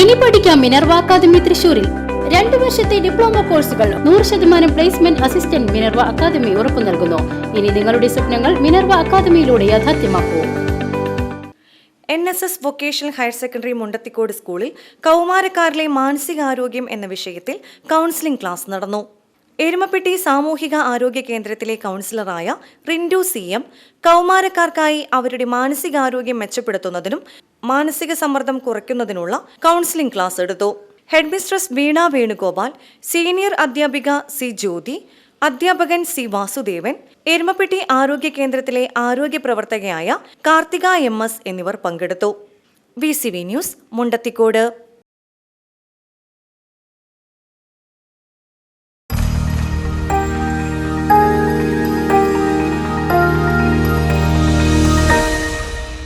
ഇനി പഠിക്കാം Minerva academy തൃശൂരിൽ രണ്ടു വർഷത്തെ ഡിപ്ലോമ കോഴ്സുകൾ നൂറ് ശതമാനം പ്ലേസ്മെന്റ് അസിസ്റ്റന്റ് മിനർവ അക്കാദമി ഉറപ്പു നൽകുന്നു. ഇനി നിങ്ങളുടെ സ്വപ്നങ്ങൾ മിനർവ അക്കാദമിയിലൂടെ യാഥാർത്ഥ്യമാക്കൂ. N S S vocational higher secondary Mundathikode സ്കൂളിൽ കൗമാരക്കാരിലെ മാനസികാരോഗ്യം എന്ന വിഷയത്തിൽ കൗൺസിലിംഗ് ക്ലാസ് നടന്നു. എരുമപ്പെട്ടി സാമൂഹിക ആരോഗ്യ കേന്ദ്രത്തിലെ കൗൺസിലറായ റിൻഡു സി എം കൗമാരക്കാർക്കായി അവരുടെ മാനസികാരോഗ്യം മെച്ചപ്പെടുത്തുന്നതിനും മാനസിക സമ്മർദ്ദം കുറയ്ക്കുന്നതിനുള്ള കൗൺസിലിംഗ് ക്ലാസ് എടുത്തു. ഹെഡ്മിസ്ട്രസ് വീണ വേണുഗോപാൽ സീനിയർ അധ്യാപിക സി ജ്യോതി അധ്യാപകൻ സി വാസുദേവൻ എരുമപ്പെട്ടി ആരോഗ്യ കേന്ദ്രത്തിലെ ആരോഗ്യ പ്രവർത്തകയായ കാർത്തിക എം എസ് എന്നിവർ പങ്കെടുത്തു. V C V news Mundathikode.